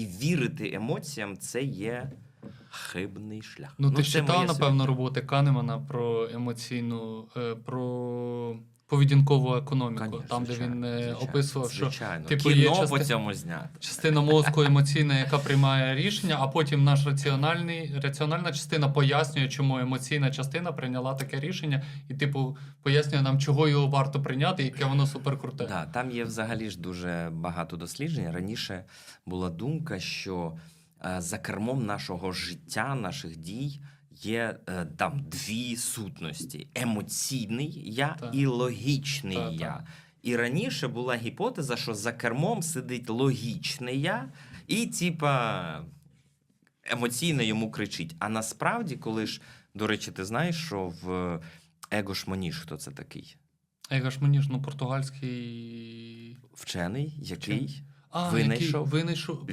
І вірити емоціям це є хибний шлях. Ну, ти це читав, напевно, роботи Канемана про емоційну, е, про поведінкову економіку, Конечно, там, де звичайно, він е, звичайно, описував, що звичайно. типу, є кіно по части- цьому знято. частина мозку емоційна, яка приймає рішення, а потім наш раціональний, раціональна частина пояснює, чому емоційна частина прийняла таке рішення, і, типу, пояснює нам, чого його варто прийняти, і яке воно суперкруте. Да, там є взагалі ж дуже багато досліджень. Раніше була думка, що е, за кермом нашого життя, наших дій є е, там дві сутності: емоційний я Так. і логічний Так, я. так. І раніше була гіпотеза, що за кермом сидить логічне я, і типа емоційно йому кричить. А насправді, коли ж, до речі, ти знаєш, що в Его Шмоніш, хто це такий? Его ж, ну, португальський. Вчений, який А, Винайшов. який винайшов